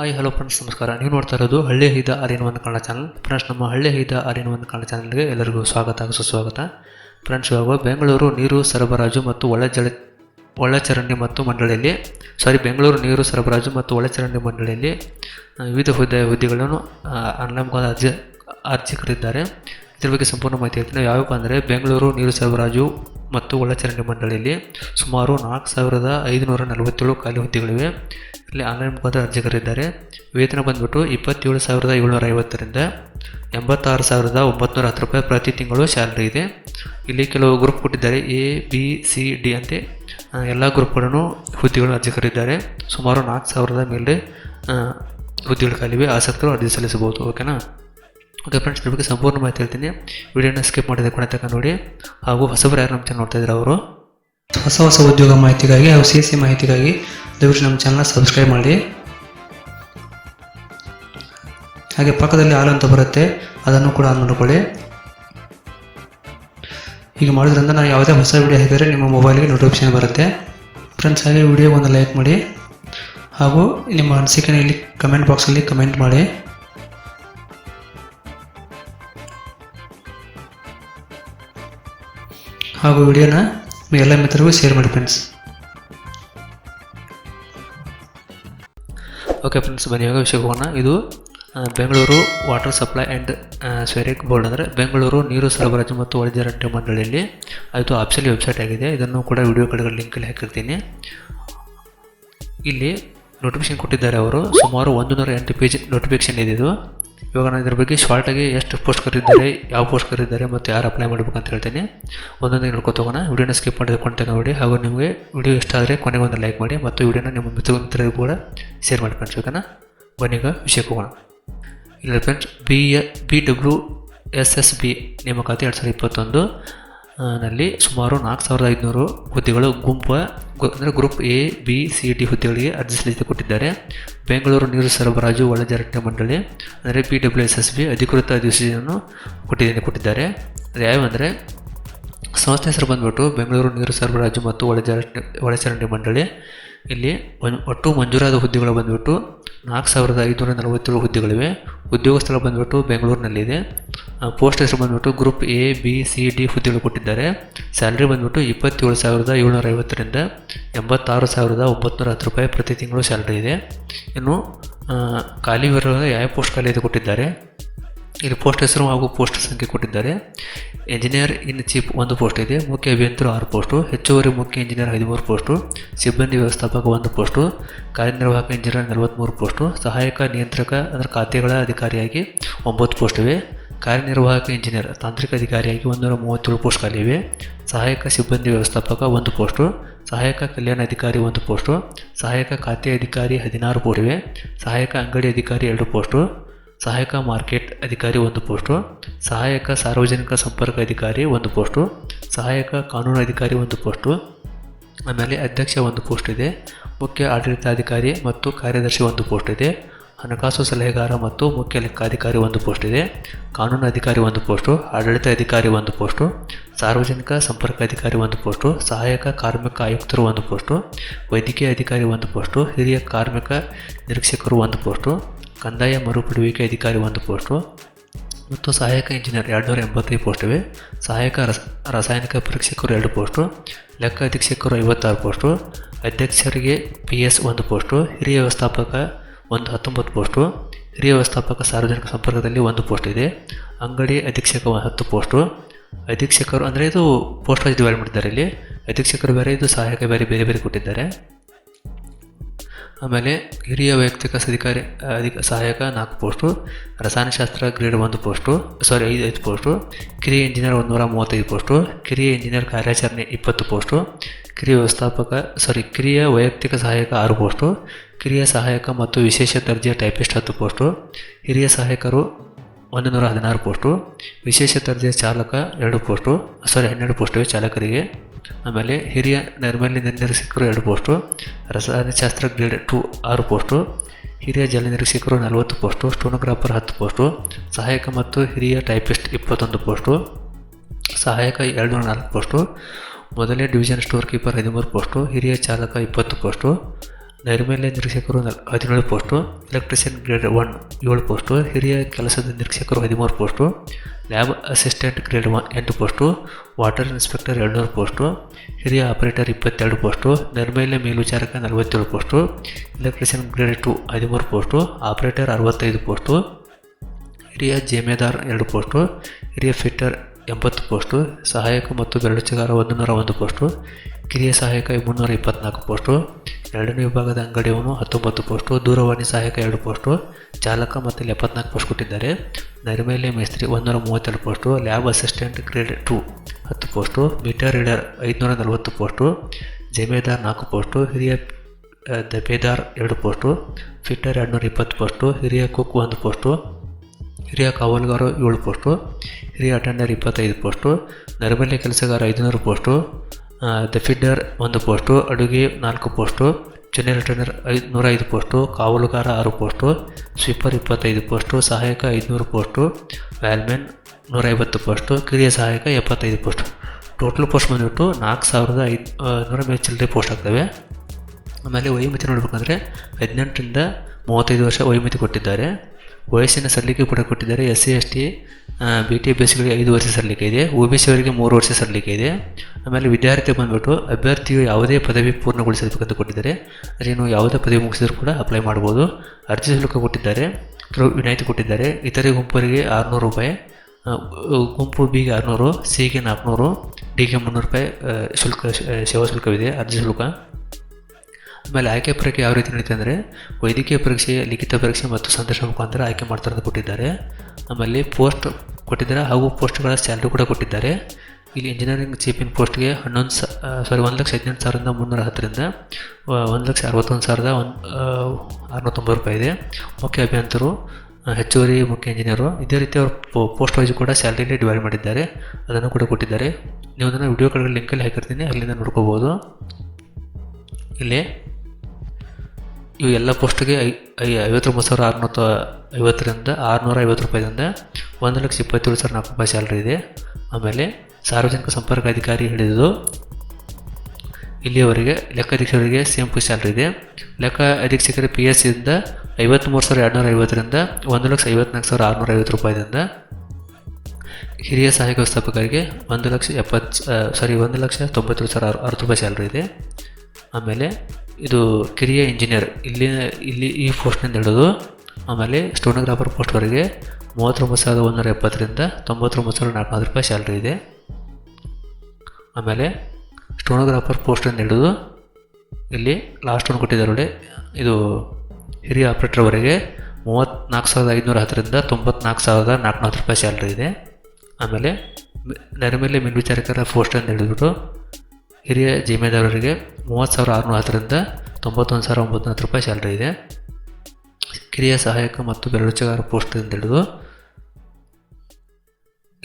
Hi hello friends ನಮಸ್ಕಾರ. ನೀವು ನೋಡ್ತಾ ಇರೋದು ಹಳ್ಳಿ ಹೈದ ಆರ್ಯನ್ ಒಂದು ಕನ್ನಡ ಚಾನಲ್ ಫ್ರೆಂಡ್ಸ್ ನಮ್ಮ ಹಳ್ಳಿ ಹೈದ ಆರ್ಯನ್ ಒಂದು ಕನ್ನಡ ಚಾನಲ್ಗೆ ಎಲ್ಲರಿಗೂ ಸ್ವಾಗತ, ಸುಸ್ವಾಗತ. ಫ್ರೆಂಡ್ಸ್ ಇವಾಗ ಬೆಂಗಳೂರು ನೀರು ಸರಬರಾಜು ಮತ್ತು ಒಳಜಲ ಒಳಚರಂಡಿ ಮತ್ತು ಮಂಡಳಿಯಲ್ಲಿ ಸಾರಿ ಬೆಂಗಳೂರು ನೀರು ಸರಬರಾಜು ಮತ್ತು ಒಳಚರಂಡಿ ಮಂಡಳಿಯಲ್ಲಿ ವಿವಿಧ ಹುದ್ದೆ ಹುದ್ದೆಗಳನ್ನು ಅರ್ಜಿ ಅರ್ಜಿ ಕರೆದಿದ್ದಾರೆ ಇದ್ರ ಬಗ್ಗೆ ಸಂಪೂರ್ಣ ಮಾಹಿತಿ ಹೇಳ್ತೀನಿ. ಯಾವಪ್ಪ ಅಂದರೆ ಬೆಂಗಳೂರು, ನೀರು ಸರಬರಾಜು ಮತ್ತು ಒಳಚರಂಡಿ ಮಂಡಳಿಯಲ್ಲಿ ಸುಮಾರು ನಾಲ್ಕು ಸಾವಿರದ ಐದುನೂರ ನಲವತ್ತೇಳು ಖಾಲಿ ಹುದ್ದೆಗಳಿವೆ. ಇಲ್ಲಿ ಆನ್ಲೈನ್ ಮುಖಾಂತರ ಅರ್ಜಿಗರಿದ್ದಾರೆ ವೇತನ ಬಂದ್ಬಿಟ್ಟು ಇಪ್ಪತ್ತೇಳು ಸಾವಿರದ ಏಳ್ನೂರ ಐವತ್ತರಿಂದ ಎಂಬತ್ತಾರು ಸಾವಿರದ ಒಂಬತ್ನೂರ ಹತ್ತು ರೂಪಾಯಿ ಪ್ರತಿ ತಿಂಗಳು ಸ್ಯಾಲ್ರಿ ಇದೆ. ಇಲ್ಲಿ ಕೆಲವು ಗ್ರೂಪ್ ಕೊಟ್ಟಿದ್ದಾರೆ ಎ, ಬಿ, ಸಿ, ಡಿ ಅಂತೆ. ಎಲ್ಲ ಗ್ರೂಪ್ಗಳನ್ನು ಹುದ್ದೆಗಳು ಅರ್ಜಿ ಕರೆದಿದ್ದಾರೆ. ಸುಮಾರು ನಾಲ್ಕು ಸಾವಿರದ ಮೇಲೆ ಹುದ್ದೆಗಳು ಖಾಲಿವೆ ಆಸಕ್ತರು ಅರ್ಜಿ ಸಲ್ಲಿಸಬಹುದು. ಓಕೆನಾ? ಓಕೆ ಫ್ರೆಂಡ್ಸ್ ಇದ್ರ ಸಂಪೂರ್ಣ ಮಾಹಿತಿ ಹೇಳ್ತೀನಿ. ವಿಡಿಯೋನ ಸ್ಕಿಪ್ ಮಾಡಿದೆ ಕೊನೆ ತನಕ ನೋಡಿ. ಹಾಗೂ ಹೊಸಬ್ರು ಯಾರು ನಮ್ಮ ಚಾನಲ್ ನೋಡ್ತಾ ಇದ್ದಾರೆ ಅವರು. ಹೊಸ ಹೊಸ ಉದ್ಯೋಗ ಮಾಹಿತಿಗಾಗಿ ಹಾಗೂ ಸಿ ಸಿ ಮಾಹಿತಿಗಾಗಿ ದಯವಿಟ್ಟು ನಮ್ಮ ಚಾನಲ್ನ ಸಬ್ಸ್ಕ್ರೈಬ್ ಮಾಡಿ. ಹಾಗೆ ಪಕ್ಕದಲ್ಲಿ ಹಾಲು ಅಂತ ಬರುತ್ತೆ, ಅದನ್ನು ಕೂಡ ಆನ್ ಮಾಡಿಕೊಳ್ಳಿ. ಹೀಗೆ ಮಾಡೋದ್ರಿಂದ ನಾನು ಯಾವುದೇ ಹೊಸ ವಿಡಿಯೋ ಹಾಕಿದರೆ ನಿಮ್ಮ ಮೊಬೈಲ್ಗೆ ನೋಟಿಫಿಕೇಶನ್ ಬರುತ್ತೆ. ಫ್ರೆಂಡ್ಸ್ ಹಾಗೆ ವಿಡಿಯೋ ಒಂದು ಲೈಕ್ ಮಾಡಿ. ಹಾಗೂ ನಿಮ್ಮ ಅನಿಸಿಕೆನ ಇಲ್ಲಿ ಕಮೆಂಟ್ ಬಾಕ್ಸಲ್ಲಿ ಕಮೆಂಟ್ ಮಾಡಿ. ಹಾಗೂ ವಿಡಿಯೋನ ಎಲ್ಲ ಮಿತ್ರರಿಗೂ ಶೇರ್ ಮಾಡಿ ಫ್ರೆಂಡ್ಸ್ ಓಕೆ ಫ್ರೆಂಡ್ಸ್ ಬನ್ನಿ, ಇವಾಗ ವಿಷಯ ಹೋಗೋಣ. ಇದು Bengaluru water supply and sewerage board ಅಂದರೆ ಬೆಂಗಳೂರು ನೀರು ಸರಬರಾಜು ಮತ್ತು ಒಳಚರಂಡಿ ಮಂಡಳಿಯಲ್ಲಿ ಅದು ಆಫಿಷಿಯಲ್ ವೆಬ್ಸೈಟ್ ಆಗಿದೆ. ಇದನ್ನು ಕೂಡ ವಿಡಿಯೋ ಕಡೆಗಳ ಲಿಂಕಲ್ಲಿ ಹಾಕಿರ್ತೀನಿ. ಇಲ್ಲಿ ನೋಟಿಫಿಕೇಶನ್ ಕೊಟ್ಟಿದ್ದಾರೆ ಅವರು. ಸುಮಾರು ಒಂದು ನೂರ ಎಂಟು ಪೇಜ್ ನೋಟಿಫಿಕೇಶನ್ ಇದೆ ಇದು. ಇವಾಗ ನಾನು ಇದ್ರ ಬಗ್ಗೆ ಶಾರ್ಟಾಗಿ ಎಷ್ಟು ಪೋಸ್ಟ್ ಕರಿದ್ದಾರೆ ಯಾವ ಪೋಸ್ಟ್ ಕರಿದ್ದಾರೆ ಮತ್ತು ಯಾರು ಅಪ್ಲೈ ಮಾಡಬೇಕು ಅಂತ ಹೇಳ್ತೀನಿ. ಒಂದೊಂದೇ ನೋಡ್ಕೊತ ಹೋಗೋಣ. ವಿಡಿಯೋನ ಸ್ಕಿಪ್ ಮಾಡಿದ ಕೊಂಟೆ ನೋಡಿ. ಹಾಗೂ ನಿಮಗೆ ವಿಡಿಯೋ ಇಷ್ಟ ಆದರೆ ಕೊನೆಗೆ ಒಂದು ಲೈಕ್ ಮಾಡಿ ಮತ್ತು ವಿಡಿಯೋನ ನಿಮ್ಮ ಮಿತ್ರ ಮಿತ್ರರಿಗೂ ಕೂಡ ಶೇರ್ ಮಾಡಿ ಫ್ರೆಂಡ್ಸ್ ಓಕೆನಾ ಬನ್ನಿಗ ವಿಷಯಕ್ಕೆ ಹೋಗೋಣ. ಇಲ್ಲ friends B A B W S S B ನೇಮಕಾತಿ ಎರಡು ಸಾವಿರದ ಇಪ್ಪತ್ತೊಂದು. ನಲ್ಲಿ ಸುಮಾರು ನಾಲ್ಕು ಸಾವಿರದ ಐದುನೂರು ಹುದ್ದೆಗಳು ಗುಂಪು ಅಂದರೆ group A B C D ಹುದ್ದೆಗಳಿಗೆ ಅರ್ಜಿ ಸಲ್ಲಿಸಿ ಕೊಟ್ಟಿದ್ದಾರೆ. ಬೆಂಗಳೂರು ನೀರು ಸರಬರಾಜು ಒಳಜರಟ್ಟೆ ಮಂಡಳಿ, ಅಂದರೆ P W S S B ಅಧಿಕೃತ ಅಧಿಸೂಚನೆಯನ್ನು ಕೊಟ್ಟಿದ್ದೇನೆ ಕೊಟ್ಟಿದ್ದಾರೆ. ಅದು ಯಾವಂದರೆ ಸಂಸ್ಥೆ ಹೆಸರು ಬಂದ್ಬಿಟ್ಟು ಬೆಂಗಳೂರು ನೀರು ಸರಬರಾಜು ಮತ್ತು ಒಳಚರಂಡಿ ಒಳಚರಂಡಿ ಮಂಡಳಿ. ಇಲ್ಲಿ ಒಟ್ಟು ಮಂಜೂರಾದ ಹುದ್ದೆಗಳು ಬಂದ್ಬಿಟ್ಟು ನಾಲ್ಕು ಸಾವಿರದ ಐದುನೂರ ನಲವತ್ತೇಳು ಹುದ್ದೆಗಳಿವೆ. ಉದ್ಯೋಗ ಸ್ಥಳ ಬಂದ್ಬಿಟ್ಟು ಬೆಂಗಳೂರಿನಲ್ಲಿದೆ. ಪೋಸ್ಟ್ ಹೆಸರು ಬಂದ್ಬಿಟ್ಟು group A B C D ಹುದ್ದೆಗಳು ಕೊಟ್ಟಿದ್ದಾರೆ. ಸ್ಯಾಲ್ರಿ ಬಂದ್ಬಿಟ್ಟು ಇಪ್ಪತ್ತೇಳು ಸಾವಿರದ ಏಳ್ನೂರ ಐವತ್ತರಿಂದ ಎಂಬತ್ತಾರು ಸಾವಿರದ ಒಂಬತ್ತುನೂರ ಹತ್ತು ರೂಪಾಯಿ ಪ್ರತಿ ತಿಂಗಳು ಸ್ಯಾಲ್ರಿ ಇದೆ. ಇನ್ನು ಖಾಲಿ ವಿರೋಧ ಯಾವ ಪೋಸ್ಟ್ ಖಾಲಿ ಇದೆ ಕೊಟ್ಟಿದ್ದಾರೆ. ಇಲ್ಲಿ ಪೋಸ್ಟ್ ಹೆಸರು ಹಾಗೂ ಪೋಸ್ಟ್ ಸಂಖ್ಯೆ ಕೊಟ್ಟಿದ್ದಾರೆ. ಇಂಜಿನಿಯರ್ ಇನ್ ಚೀಫ್ ಒಂದು ಪೋಸ್ಟ್ ಇದೆ. ಮುಖ್ಯ ಅಭಿಯಂತರು ಆರು ಪೋಸ್ಟು ಹೆಚ್ಚುವರಿ ಮುಖ್ಯ ಇಂಜಿನಿಯರ್ ಹದಿಮೂರು ಪೋಸ್ಟು ಸಿಬ್ಬಂದಿ ವ್ಯವಸ್ಥಾಪಕ ಒಂದು ಪೋಸ್ಟು ಕಾರ್ಯನಿರ್ವಾಹಕ ಇಂಜಿನಿಯರ್ ನಲವತ್ತ್ಮೂರು ಪೋಸ್ಟು ಸಹಾಯಕ ನಿಯಂತ್ರಕ ಅಂದರೆ ಖಾತೆಗಳ ಅಧಿಕಾರಿಯಾಗಿ ಒಂಬತ್ತು ಪೋಸ್ಟ್ ಇವೆ. ಕಾರ್ಯನಿರ್ವಾಹಕ ಇಂಜಿನಿಯರ್, ತಾಂತ್ರಿಕ ಅಧಿಕಾರಿಯಾಗಿ ಒಂದೂರ ಮೂವತ್ತೇಳು ಪೋಸ್ಟ್ಗಳಿವೆ ಸಹಾಯಕ ಸಿಬ್ಬಂದಿ ವ್ಯವಸ್ಥಾಪಕ ಒಂದು ಪೋಸ್ಟು. ಸಹಾಯಕ ಕಲ್ಯಾಣ ಅಧಿಕಾರಿ ಒಂದು ಪೋಸ್ಟು. ಸಹಾಯಕ ಖಾತೆ ಅಧಿಕಾರಿ ಹದಿನಾರು ಪೋಸ್ಟ್ ಸಹಾಯಕ ಅಂಗಡಿ ಅಧಿಕಾರಿ ಎರಡು ಪೋಸ್ಟು. ಸಹಾಯಕ ಮಾರ್ಕೆಟ್ ಅಧಿಕಾರಿ ಒಂದು ಪೋಸ್ಟು. ಸಹಾಯಕ ಸಾರ್ವಜನಿಕ ಸಂಪರ್ಕ ಅಧಿಕಾರಿ ಒಂದು ಪೋಸ್ಟು. ಸಹಾಯಕ ಕಾನೂನು ಅಧಿಕಾರಿ ಒಂದು ಪೋಸ್ಟು. ಆಮೇಲೆ ಅಧ್ಯಕ್ಷ ಒಂದು ಪೋಸ್ಟ್ ಇದೆ. ಮುಖ್ಯ ಆಡಳಿತಾಧಿಕಾರಿ ಮತ್ತು ಕಾರ್ಯದರ್ಶಿ ಒಂದು ಪೋಸ್ಟ್ ಇದೆ. ಹಣಕಾಸು ಸಲಹೆಗಾರ ಮತ್ತು ಮುಖ್ಯ ಲೆಕ್ಕಾಧಿಕಾರಿ ಒಂದು ಪೋಸ್ಟ್ ಇದೆ. ಕಾನೂನು ಅಧಿಕಾರಿ ಒಂದು ಪೋಸ್ಟು, ಆಡಳಿತ ಅಧಿಕಾರಿ ಒಂದು ಪೋಸ್ಟು, ಸಾರ್ವಜನಿಕ ಸಂಪರ್ಕ ಅಧಿಕಾರಿ ಒಂದು ಪೋಸ್ಟು, ಸಹಾಯಕ ಕಾರ್ಮಿಕ ಆಯುಕ್ತರು ಒಂದು ಪೋಸ್ಟು, ವೈದ್ಯಕೀಯ ಅಧಿಕಾರಿ ಒಂದು ಪೋಸ್ಟು, ಹಿರಿಯ ಕಾರ್ಮಿಕ ನಿರೀಕ್ಷಕರು ಒಂದು ಪೋಸ್ಟು, ಕಂದಾಯ ಮರುಪಡುವಿಕೆ ಅಧಿಕಾರಿ ಒಂದು ಪೋಸ್ಟು ಮತ್ತು ಸಹಾಯಕ ಇಂಜಿನಿಯರ್ ಎರಡು ನೂರ ಎಂಬತ್ತೈದು ಪೋಸ್ಟ್ ಇವೆ. ಸಹಾಯಕ ರಸ, ರಾಸಾಯನಿಕ ಪರೀಕ್ಷಕರು ಎರಡು ಪೋಸ್ಟು, ಲೆಕ್ಕ ಅಧೀಕ್ಷಕರು ಐವತ್ತಾರು ಪೋಸ್ಟು, ಅಧ್ಯಕ್ಷರಿಗೆ ಪಿ ಎಸ್ ಒಂದು ಪೋಸ್ಟು, ಹಿರಿಯ ವ್ಯವಸ್ಥಾಪಕ ಒಂದು ಹತ್ತೊಂಬತ್ತು ಪೋಸ್ಟು. ಹಿರಿಯ ವ್ಯವಸ್ಥಾಪಕ ಸಾರ್ವಜನಿಕ ಸಂಪರ್ಕದಲ್ಲಿ ಒಂದು ಪೋಸ್ಟ್ ಇದೆ. ಅಂಗಡಿ ಅಧೀಕ್ಷಕ ಹತ್ತು ಪೋಸ್ಟು. ಅಧೀಕ್ಷಕರು ಅಂದರೆ ಇದು ಪೋಸ್ಟ್ ಡಿವೈಡ್ ಮಾಡಿದ್ದಾರೆ ಇಲ್ಲಿ. ಅಧೀಕ್ಷಕರು ಬೇರೆ, ಇದು ಸಹಾಯಕ ಬೇರೆ ಬೇರೆ ಬೇರೆ ಕೊಟ್ಟಿದ್ದಾರೆ. ಆಮೇಲೆ ಹಿರಿಯ ವೈಯಕ್ತಿಕ ಅಧಿಕಾರಿ ಅಧಿಕ ಸಹಾಯಕ ನಾಲ್ಕು ಪೋಸ್ಟು ರಸಾಯನಶಾಸ್ತ್ರ ಗ್ರೇಡ್ ಒಂದು ಪೋಸ್ಟು, ಸಾರಿ, ಐದು ಐದು ಪೋಸ್ಟು, ಕಿರಿಯ ಇಂಜಿನಿಯರ್ ಒಂದೂರ ಮೂವತ್ತೈದು ಪೋಸ್ಟು, ಕಿರಿಯ ಇಂಜಿನಿಯರ್ ಕಾರ್ಯಾಚರಣೆ ಇಪ್ಪತ್ತು ಪೋಸ್ಟು, ಕಿರಿಯ ವ್ಯವಸ್ಥಾಪಕ, ಸಾರಿ, ಕಿರಿಯ ವೈಯಕ್ತಿಕ ಸಹಾಯಕ ಆರು ಪೋಸ್ಟು, ಕಿರಿಯ ಸಹಾಯಕ ಮತ್ತು ವಿಶೇಷ ದರ್ಜೆಯ ಟೈಪಿಸ್ಟ್ ಹತ್ತು ಪೋಸ್ಟು, ಹಿರಿಯ ಸಹಾಯಕರು ಒಂದು ನೂರ ಹದಿನಾರು ಪೋಸ್ಟು, ವಿಶೇಷ ದರ್ಜೆಯ ಚಾಲಕ ಎರಡು ಪೋಸ್ಟು, ಸಾರಿ, ಹನ್ನೆರಡು ಪೋಸ್ಟು ಚಾಲಕರಿಗೆ ಆಮೇಲೆ ಹಿರಿಯ ನೈರ್ಮಲ್ಯ ನಿರ್ದೇಶಕರು ಎರಡು ಪೋಸ್ಟು ರಸಾಯನಶಾಸ್ತ್ರ ಗ್ರೇಡ್ ಟು, ಆರು ಪೋಸ್ಟು, ಹಿರಿಯ ಜಲ ನಿರೀಕ್ಷಕರು ನಲವತ್ತು ಪೋಸ್ಟು, ಸ್ಟೋನೋಗ್ರಾಫರ್ ಹತ್ತು ಪೋಸ್ಟು, ಸಹಾಯಕ ಮತ್ತು ಹಿರಿಯ ಟೈಪಿಸ್ಟ್ ಇಪ್ಪತ್ತೊಂದು ಪೋಸ್ಟು, ಸಹಾಯಕ ಎರಡು ನಾಲ್ಕು ಪೋಸ್ಟು, ಮೊದಲೇ ಡಿವಿಷನ್ ಸ್ಟೋರ್ ಕೀಪರ್ ಹದಿಮೂರು ಪೋಸ್ಟು, ಹಿರಿಯ ಚಾಲಕ ಇಪ್ಪತ್ತು ಪೋಸ್ಟು ನೈರ್ಮಲ್ಯ ನಿರೀಕ್ಷಕರು ಹದಿನೇಳು ಪೋಸ್ಟು ಎಲೆಕ್ಟ್ರಿಷಿಯನ್ ಗ್ರೇಡ್ ಒನ್ ಏಳು ಪೋಸ್ಟು, ಹಿರಿಯ ಕೆಲಸದ ನಿರೀಕ್ಷಕರು ಹದಿಮೂರು post lab assistant grade one ಎಂಟು ಪೋಸ್ಟು ವಾಟರ್ ಇನ್ಸ್ಪೆಕ್ಟರ್ ಎರಡುನೂರು ಪೋಸ್ಟು, ಹಿರಿಯ ಆಪರೇಟರ್ ಇಪ್ಪತ್ತೆರಡು ಪೋಸ್ಟು, ನೈರ್ಮಲ್ಯ ಮೇಲ್ವಿಚಾರಕ ನಲವತ್ತೇಳು ಪೋಸ್ಟು ಎಲೆಕ್ಟ್ರಿಷಿಯನ್ ಗ್ರೇಡ್ ಟು ಹದಿಮೂರು ಪೋಸ್ಟು ಆಪರೇಟರ್ ಅರವತ್ತೈದು ಪೋಸ್ಟು, ಹಿರಿಯ ಜೇಮೆದಾರ್ ಎರಡು ಪೋಸ್ಟು, ಹಿರಿಯ ಫಿಟ್ಟರ್ ಎಂಬತ್ತು ಪೋಸ್ಟು, ಸಹಾಯಕ ಮತ್ತು ಬೆರಳುಚಗಾರ ಒಂದು ನೂರ ಒಂದು ಪೋಸ್ಟು, ಕಿರಿಯ ಸಹಾಯಕ ಮುನ್ನೂರ ಇಪ್ಪತ್ನಾಲ್ಕು ಪೋಸ್ಟು ಎರಡನೇ ವಿಭಾಗದ ಅಂಗಡಿಯವನು ಹತ್ತೊಂಬತ್ತು ಪೋಸ್ಟು, ದೂರವಾಣಿ ಸಹಾಯಕ ಎರಡು ಪೋಸ್ಟು, ಚಾಲಕ ಮತ್ತು ಇಲ್ಲಿ ಎಪ್ಪತ್ನಾಲ್ಕು ಪೋಸ್ಟ್ ಕೊಟ್ಟಿದ್ದಾರೆ. ನೈರ್ಮಲ್ಯ ಮೇಸ್ತ್ರಿ ಒಂದೂರ ಮೂವತ್ತೆರಡು post, lab assistant grade two ಹತ್ತು ಪೋಸ್ಟು, ಮೀಟರ್ ರೀಡರ್ ಐದುನೂರ ನಲವತ್ತು ಪೋಸ್ಟು ಜಮೇದಾರ್ ನಾಲ್ಕು ಪೋಸ್ಟು, ಹಿರಿಯ ದಬೇದಾರ್ ಎರಡು ಪೋಸ್ಟು, ಫಿಟ್ಟರ್ ಎರಡುನೂರ ಇಪ್ಪತ್ತು ಪೋಸ್ಟು, ಹಿರಿಯ ಕುಕ್ ಒಂದು ಪೋಸ್ಟು, ಹಿರಿಯ ಕಾವಲುಗಾರ ಏಳು ಪೋಸ್ಟು, ಹಿರಿಯ ಅಟೆಂಡರ್ ಇಪ್ಪತ್ತೈದು ಪೋಸ್ಟು ನೈರ್ಮಲ್ಯ ಕೆಲಸಗಾರ ಐದುನೂರು ಪೋಸ್ಟು ದ ಫಿಡ್ಡರ್ ಒಂದು ಪೋಸ್ಟು, ಅಡುಗೆ ನಾಲ್ಕು ಪೋಸ್ಟು ಜೂನಿಯರ್ ಟ್ರೈನರ್ ಐದು ನೂರ ಐದು ಪೋಸ್ಟು, ಕಾವಲುಗಾರ ಆರು ಪೋಸ್ಟು ಸ್ವೀಪರ್ ಇಪ್ಪತ್ತೈದು ಪೋಸ್ಟು, ಸಹಾಯಕ ಐದುನೂರು ಪೋಸ್ಟು ವ್ಯಾಲ್ಮೆನ್ ನೂರ ಐವತ್ತು ಪೋಸ್ಟು, ಕಿರಿಯ ಸಹಾಯಕ ಎಪ್ಪತ್ತೈದು ಪೋಸ್ಟು. ಟೋಟಲ್ ಪೋಸ್ಟ್ ಬಂದುಬಿಟ್ಟು ನಾಲ್ಕು ಸಾವಿರದ ಐದು ನೂರ ಮೇಲೆ ಚಿಲ್ಲರೆ ಪೋಸ್ಟ್ ಆಗ್ತವೆ. ಆಮೇಲೆ ವಯೋಮಿತಿ ನೋಡಬೇಕಂದ್ರೆ ಹದಿನೆಂಟರಿಂದ ಮೂವತ್ತೈದು ವರ್ಷ ವಯೋಮಿತಿ ಕೊಟ್ಟಿದ್ದಾರೆ. ವಯಸ್ಸಿನ ಸಲ್ಲಿಕೆ ಕೂಡ ಕೊಟ್ಟಿದ್ದಾರೆ. S C S T B T S ಸಿಗಳಿಗೆ ಐದು ವರ್ಷ ಸಲ್ಲಿಕೆ ಇದೆ. ಒ ಬಿ ಸಿ ಅವರಿಗೆ ಮೂರು ವರ್ಷ ಸಲ್ಲಿಕೆ ಇದೆ. ಆಮೇಲೆ ವಿದ್ಯಾರ್ಥಿ ಬಂದ್ಬಿಟ್ಟು ಅಭ್ಯರ್ಥಿಯು ಯಾವುದೇ ಪದವಿ ಪೂರ್ಣಗೊಳಿಸಬೇಕಂತ ಕೊಟ್ಟಿದ್ದಾರೆ. ಅದೇ ನೀವು ಯಾವುದೇ ಪದವಿ ಮುಗಿಸಿದ್ರು ಕೂಡ ಅಪ್ಲೈ ಮಾಡ್ಬೋದು. ಅರ್ಜಿ ಶುಲ್ಕ ಕೊಟ್ಟಿದ್ದಾರೆ. ಕೆಲವು ವಿನಾಯಿತಿ ಕೊಟ್ಟಿದ್ದಾರೆ. ಇತರೆ ಗುಂಪರಿಗೆ ಆರುನೂರು ರೂಪಾಯಿ ಗುಂಪು ಬಿಗೆ ಆರುನೂರು ಸಿಗೆ ನಾಲ್ಕುನೂರು ಡಿಗೆ ಮುನ್ನೂರು ರೂಪಾಯಿ ಶುಲ್ಕ ಸೇವಾ ಶುಲ್ಕವಿದೆ, ಅರ್ಜಿ ಶುಲ್ಕ. ಆಮೇಲೆ ಆಯ್ಕೆ ಪರೀಕ್ಷೆ ಯಾವ ರೀತಿ ನಡೀತಂದರೆ ವೈದ್ಯಕೀಯ ಪರೀಕ್ಷೆ, ಲಿಖಿತ ಪರೀಕ್ಷೆ ಮತ್ತು ಸಂದರ್ಶನ ಮುಖಾಂತರ ಆಯ್ಕೆ ಮಾಡ್ತಾರೆ ಅಂತ ಕೊಟ್ಟಿದ್ದಾರೆ. ಆಮೇಲೆ ಪೋಸ್ಟ್ ಕೊಟ್ಟಿದ್ದಾರೆ ಹಾಗೂ ಪೋಸ್ಟ್ಗಳ ಸ್ಯಾಲ್ರಿ ಕೂಡ ಕೊಟ್ಟಿದ್ದಾರೆ. ಇಲ್ಲಿ ಇಂಜಿನಿಯರಿಂಗ್ ಚೀಫಿನ ಪೋಸ್ಟ್ಗೆ ಹನ್ನೊಂದು ಸ ಸಾರಿ ಒಂದು ಲಕ್ಷ ಹದಿನೆಂಟು ಸಾವಿರದಿಂದ ಮುನ್ನೂರ ಹತ್ತರಿಂದ ಒಂದು ಲಕ್ಷ ಅರವತ್ತೊಂದು ಸಾವಿರದ ಒಂದು ಅರವತ್ತೊಂಬತ್ತು ತೊಂಬತ್ತು ರೂಪಾಯಿ ಇದೆ. ಮುಖ್ಯ ಅಭಿಯಂತರು ಹೆಚ್ಚುವರಿ ಮುಖ್ಯ ಇಂಜಿನಿಯರು ಇದೇ ರೀತಿ ಅವರು ಪೋಸ್ಟ್ ವೈಸ್ ಕೂಡ ಸ್ಯಾಲ್ರಿಲಿ ಡಿವೈಡ್ ಮಾಡಿದ್ದಾರೆ. ಅದನ್ನು ಕೂಡ ಕೊಟ್ಟಿದ್ದಾರೆ. ನೀವು ಅದನ್ನು ವಿಡಿಯೋ ಕಡೆ ಲಿಂಕಲ್ಲಿ ಹಾಕಿರ್ತೀನಿ. ಅಲ್ಲಿಂದ ನೋಡ್ಕೋಬೋದು. ಇಲ್ಲಿ ಇವು ಎಲ್ಲ ಪೋಸ್ಟ್ಗೆ ಐ ಐವತ್ತೊಂಬತ್ತು ಸಾವಿರ ಆರುನೂರ ಐವತ್ತರಿಂದ ಆರುನೂರ ಐವತ್ತು ರೂಪಾಯಿದಿಂದ ಒಂದು ಲಕ್ಷ ಇಪ್ಪತ್ತೇಳು ಸಾವಿರ ನಾಲ್ಕು ರೂಪಾಯಿ ಸ್ಯಾಲ್ರಿ ಇದೆ. ಆಮೇಲೆ ಸಾರ್ವಜನಿಕ ಸಂಪರ್ಕ ಅಧಿಕಾರಿ ಹಿಡಿದು ಇಲ್ಲಿಯವರೆಗೆ ಲೆಕ್ಕ ಅಧೀಕ್ಷಕರಿಗೆ ಸೇಮ್ ಪು ಸ್ಯಾಲ್ರಿ ಇದೆ. ಲೆಕ್ಕ ಅಧೀಕ್ಷಕರ ಪಿ ಎಸ್ ಇಂದ ಐವತ್ತ್ಮೂರು ಸಾವಿರ ಎರಡುನೂರ ಐವತ್ತರಿಂದ ಒಂದು ಲಕ್ಷ ಐವತ್ನಾಲ್ಕು ಸಾವಿರ ಆರುನೂರ ಐವತ್ತು ರೂಪಾಯಿದಿಂದ ಹಿರಿಯ ಸಹಾಯಕ ವ್ಯವಸ್ಥಾಪಕರಿಗೆ ಒಂದು ಲಕ್ಷ ಎಪ್ಪತ್ತು ಸಾರಿ ಒಂದು ಲಕ್ಷ ತೊಂಬತ್ತೇಳು ಸಾವಿರ ಅರು- ಅರವತ್ತು ರೂಪಾಯಿ ಸ್ಯಾಲ್ರಿ ಇದೆ. ಆಮೇಲೆ ಇದು ಕಿರಿಯ ಇಂಜಿನಿಯರ್ ಇಲ್ಲಿ ಇಲ್ಲಿ ಈ ಪೋಸ್ಟ್ನಿಂದ ಹಿಡಿದು ಆಮೇಲೆ ಸ್ಟೋನೋಗ್ರಾಫರ್ ಪೋಸ್ಟ್ವರೆಗೆ ಮೂವತ್ತೊಂಬತ್ತು ಸಾವಿರದ ಒಂದೂರ ಎಪ್ಪತ್ತರಿಂದ ತೊಂಬತ್ತೊಂಬತ್ತು ಸಾವಿರದ ನಾಲ್ಕುನೂರು ರೂಪಾಯಿ ಸ್ಯಾಲ್ರಿ ಇದೆ. ಆಮೇಲೆ ಸ್ಟೋನೋಗ್ರಾಫರ್ ಪೋಸ್ಟನ್ನು ಹಿಡಿದು ಇಲ್ಲಿ ಲಾಸ್ಟ್ ಒಂದು ಕೊಟ್ಟಿದ್ದಾರೆ ನೋಡಿ, ಇದು ಹಿರಿಯ ಆಪ್ರೇಟರ್ವರೆಗೆ ಮೂವತ್ತ್ನಾಲ್ಕು ಸಾವಿರದ ಐದುನೂರ ಹತ್ತರಿಂದ ತೊಂಬತ್ನಾಲ್ಕು ಸಾವಿರದ ನಾಲ್ಕುನೂರು ರೂಪಾಯಿ ಸ್ಯಾಲ್ರಿ ಇದೆ. ಆಮೇಲೆ ನೆರೆಮೇಲೆ ನೈರ್ಮಲ್ಯ ಮೇಲ್ವಿಚಾರಕರ ಪೋಸ್ಟನ್ನು ಹಿಡಿದ್ಬಿಟ್ಟು ಹಿರಿಯ ಜಿಮೆದಾರರಿಗೆ ಮೂವತ್ತು ಸಾವಿರ ಆರುನೂರ ಹತ್ತರಿಂದ ತೊಂಬತ್ತೊಂದು ಸಾವಿರ ಒಂಬತ್ತು ರೂಪಾಯಿ ಸ್ಯಾಲ್ರಿ ಇದೆ. ಕಿರಿಯ ಸಹಾಯಕ ಮತ್ತು ಬೆರಳುಚಗಾರ ಪೋಸ್ಟ್ನಿಂದ ಹಿಡಿದು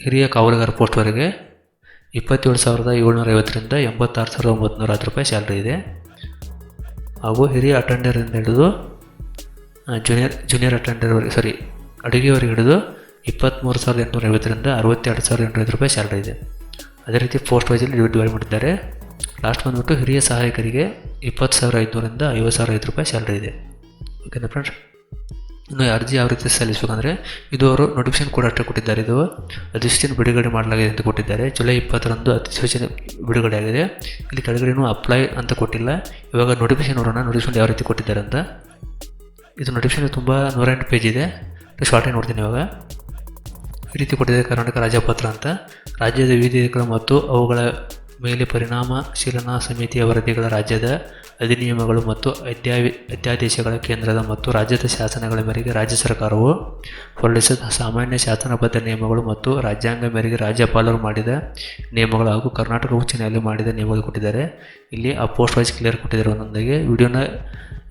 ಹಿರಿಯ ಕಾವಲುಗಾರ ಪೋಸ್ಟ್ವರೆಗೆ ಇಪ್ಪತ್ತೇಳು ಸಾವಿರದ ಏಳ್ನೂರ ಐವತ್ತರಿಂದ ಎಂಬತ್ತಾರು ಸಾವಿರದ ಒಂಬತ್ತುನೂರ ಹತ್ತು ರೂಪಾಯಿ ಸ್ಯಾಲ್ರಿ ಇದೆ. ಹಾಗೂ ಹಿರಿಯ ಅಟೆಂಡರಿಂದ ಹಿಡಿದು ಜೂನಿಯರ್ ಜೂನಿಯರ್ ಅಟೆಂಡರ್ವರೆಗೆ ಸಾರಿ ಅಡುಗೆಯವರೆಗೆ ಹಿಡಿದು ಇಪ್ಪತ್ತ್ಮೂರು ಸಾವಿರದ ಎಂಟುನೂರ ಐವತ್ತರಿಂದ ಅರವತ್ತೆರಡು ಸಾವಿರದ ಎಂಟುನೂರ ರೂಪಾಯಿ ಸ್ಯಾಲ್ರಿ ಇದೆ. ಅದೇ ರೀತಿ ಪೋಸ್ಟ್ ವೈಸಲ್ಲಿ ಡಿವೈಡ್ ಮಾಡಿದ್ದಾರೆ. ಲಾಸ್ಟ್ ಬಂದುಬಿಟ್ಟು ಹಿರಿಯ ಸಹಾಯಕರಿಗೆ ಇಪ್ಪತ್ತು ಸಾವಿರ ಐದುನೂರಿಂದ ಐವತ್ತು ಸಾವಿರ ಐದು ರೂಪಾಯಿ ಸ್ಯಾಲ್ರಿ ಇದೆ. ಓಕೆನಾ ಫ್ರೆಂಡ್ಸ್ ಇನ್ನು ಅರ್ಜಿ ಯಾವ ರೀತಿ ಸಲ್ಲಿಸಬೇಕಂದ್ರೆ, ಇದು ಅವರು ನೋಟಿಫಿಕೇಶನ್ ಕೂಡ ಅಷ್ಟೇ ಕೊಟ್ಟಿದ್ದಾರೆ. ಇದು ಅಧಿಸೂಚನೆ ಬಿಡುಗಡೆ ಮಾಡಲಾಗಿದೆ ಅಂತ ಕೊಟ್ಟಿದ್ದಾರೆ. ಜುಲೈ ಇಪ್ಪತ್ತರಂದು ಅಧಿಸೂಚನೆ ಬಿಡುಗಡೆ ಆಗಿದೆ. ಇಲ್ಲಿ ಕೆಳಗಡೆನೂ ಅಪ್ಲೈ ಅಂತ ಕೊಟ್ಟಿಲ್ಲ. ಇವಾಗ ನೋಟಿಫಿಕೇಶನ್ ನೋಡೋಣ ನೋಟಿಫಿಕೇಶನ್ ಯಾವ ರೀತಿ ಕೊಟ್ಟಿದ್ದಾರೆ ಅಂತ. ಇದು ನೋಟಿಫಿಕೇಶನ್ ತುಂಬ ನೂರ ಎಂಟು ಪೇಜ್ ಇದೆ ಶಾರ್ಟ್ ನೋಡ್ತೀನಿ ಇವಾಗ. ಈ ರೀತಿ ಕೊಟ್ಟಿದೆ ಕರ್ನಾಟಕ ರಾಜ್ಯಪತ್ರ ಅಂತ. ರಾಜ್ಯದ ವಿವಿಧ ಮತ್ತು ಅವುಗಳ ಮೇಲೆ ಪರಿಣಾಮಶೀಲನಾ ಸಮಿತಿಯ ವರದಿಗಳ ರಾಜ್ಯದ ಅಧಿನಿಯಮಗಳು ಮತ್ತು ಅಧ್ಯಾವಿ, ಅಧ್ಯಾದೇಶಗಳ ಕೇಂದ್ರದ ಮತ್ತು ರಾಜ್ಯದ ಶಾಸನಗಳ ಮೇರೆಗೆ ರಾಜ್ಯ ಸರ್ಕಾರವು ಹೊರಡಿಸಿದ ಸಾಮಾನ್ಯ ಶಾಸನಬದ್ಧ ನಿಯಮಗಳು ಮತ್ತು ರಾಜ್ಯಾಂಗ ಮೇರೆಗೆ ರಾಜ್ಯಪಾಲರು ಮಾಡಿದ ನಿಯಮಗಳು ಹಾಗೂ ಕರ್ನಾಟಕ ಉಚ್ಚ ನ್ಯಾಯಾಲಯ ಮಾಡಿದ ನಿಯಮಗಳು ಕೊಟ್ಟಿದ್ದಾರೆ. ಇಲ್ಲಿ ಆ ಪೋಸ್ಟ್ ವೈಸ್ ಕ್ಲಿಯರ್ ಕೊಟ್ಟಿದ್ದಾರೆ ಒಂದೊಂದಿಗೆ ವಿಡಿಯೋನ,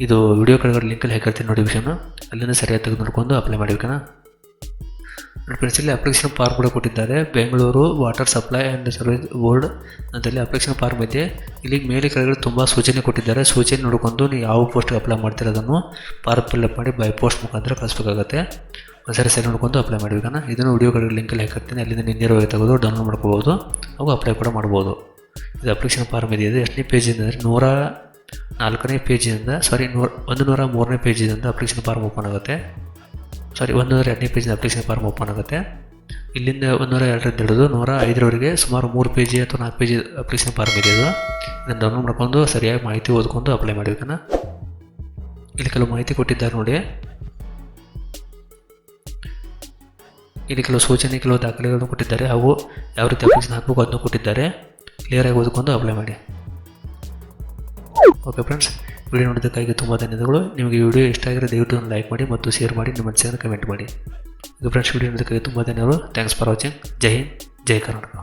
ಇದು ವಿಡಿಯೋ ಕೆಳಗಡೆ ಲಿಂಕಲ್ಲಿ ನೋಡಿ ವಿಷಯನ. ಅಲ್ಲಿಂದ ಸರಿಯಾಗಿ ತೆಗೆದು ನೋಡ್ಕೊಂಡು ಅಪ್ಲೈ ಮಾಡಬೇಕನಾ? ಫ್ರೆಂಡ್ಸ್ ಅಪ್ಲಿಕೇಶನ್ ಫಾರ್ಮ್ ಕೂಡ ಕೊಟ್ಟಿದ್ದಾರೆ. Bengaluru water supply and service board ಅಂತಲ್ಲಿ ಅಪ್ಲಿಕೇಶನ್ ಫಾರ್ಮ್ ಇದೆ. ಇಲ್ಲಿ ಮೇಲೆ ಕೆಳಗಡೆ ತುಂಬ ಸೂಚನೆ ಕೊಟ್ಟಿದ್ದಾರೆ. ಸೂಚನೆ ನೋಡ್ಕೊಂಡು ನೀವು ಯಾವ ಪೋಸ್ಟ್ಗೆ ಅಪ್ಲೈ ಮಾಡ್ತಿರೋದನ್ನು ಫಾರ್ಮ್ ಫಿಲ್ಅಪ್ ಮಾಡಿ ಬೈ ಪೋಸ್ಟ್ ಮುಖಾಂತರ ಕಳಿಸ್ಬೇಕಾಗತ್ತೆ. ಒಂದ್ಸರಿ ಸರಿ ನೋಡ್ಕೊಂಡು ಅಪ್ಲೈ ಮಾಡಬೇಕನ್ನ ಇದನ್ನು ವಿಡಿಯೋ ಕಡೆ ಲಿಂಕಲ್ಲಿ ಹಾಕಿರ್ತೀನಿ. ಅಲ್ಲಿಂದ ನೇರವಾಗಿ ತೆಗೆದು ಡೌನ್ಲೋಡ್ ಮಾಡ್ಕೋಬೋದು ಹಾಗೂ ಅಪ್ಲೈ ಕೂಡ ಮಾಡ್ಬೋದು. ಇದು ಅಪ್ಲಿಕೇಶನ್ ಫಾರ್ಮ್ ಇದೆ. ಇದು ಎಷ್ಟನೇ ಪೇಜ್ ಅಂದರೆ ನೂರ ನಾಲ್ಕನೇ ಪೇಜಿಂದ ಸಾರಿ ನೂರ, ಒಂದು ನೂರ ಮೂರನೇ ಪೇಜಿಂದ ಅಪ್ಲಿಕೇಶನ್ ಫಾರ್ಮ್ ಓಪನ್ ಆಗುತ್ತೆ. ಸಾರಿ ಒಂದು ನೂರ ಎರಡನೇ ಪೇಜಿನ ಅಪ್ಲಿಕೇಶನ್ ಫಾರ್ಮ್ ಓಪನ್ ಆಗುತ್ತೆ. ಇಲ್ಲಿಂದ ಒಂದೂರ ಎರಡರಿಂದ ಹಿಡಿದು ನೂರ ಐದರವರೆಗೆ ಸುಮಾರು ಮೂರು ಪೇಜಿ ಅಥವಾ ನಾಲ್ಕು ಪೇಜಿ ಅಪ್ಲಿಕೇಶನ್ ಫಾರ್ಮ್ ಇದೆ ಇದು. ಇದನ್ನು ಡೌನ್ಲೋಡ್ ಮಾಡ್ಕೊಂಡು ಸರಿಯಾಗಿ ಮಾಹಿತಿ ಓದ್ಕೊಂಡು ಅಪ್ಲೈ ಮಾಡಬೇಕನ್ನ ಇಲ್ಲಿ ಕೆಲವು ಮಾಹಿತಿ ಕೊಟ್ಟಿದ್ದಾರೆ ನೋಡಿ. ಇಲ್ಲಿ ಕೆಲವು ಸೂಚನೆ, ಕೆಲವು ದಾಖಲೆಗಳನ್ನು ಕೊಟ್ಟಿದ್ದಾರೆ. ಹಾಗೂ ಯಾವ ರೀತಿ ಅಪ್ಲಿಕೇಶನ್ ಹಾಕಬೇಕು ಅದನ್ನು ಕೊಟ್ಟಿದ್ದಾರೆ. ಕ್ಲಿಯರಾಗಿ ಓದ್ಕೊಂಡು ಅಪ್ಲೈ ಮಾಡಿ. ಓಕೆ ಫ್ರೆಂಡ್ಸ್ ವಿಡಿಯೋ ನೋಡಿದ್ದಕ್ಕಾಗಿ ತುಂಬ ಧನ್ಯವಾದಗಳು. ನಿಮಗೆ ವಿಡಿಯೋ ಇಷ್ಟ ಆಗಿರೋ ದಯವಿಟ್ಟು ಒಂದು ಲೈಕ್ ಮಾಡಿ ಮತ್ತು ಶೇರ್ ಮಾಡಿ ನಿಮ್ಮ ಮನಸ್ಸಿಗೆ ಕಮೆಂಟ್ ಮಾಡಿ. ಇದು ಫ್ರೆಂಡ್ಸ್ ವಿಡಿಯೋ ನೋಡೋದಕ್ಕಾಗಿ ತುಂಬ ಧನ್ಯವಾದಗಳು. ಥ್ಯಾಂಕ್ಸ್ ಫಾರ್ ವಾಚಿಂಗ್ ಜೈ ಹಿಂದ್ ಜೈ ಕರ್ನಾಟಕ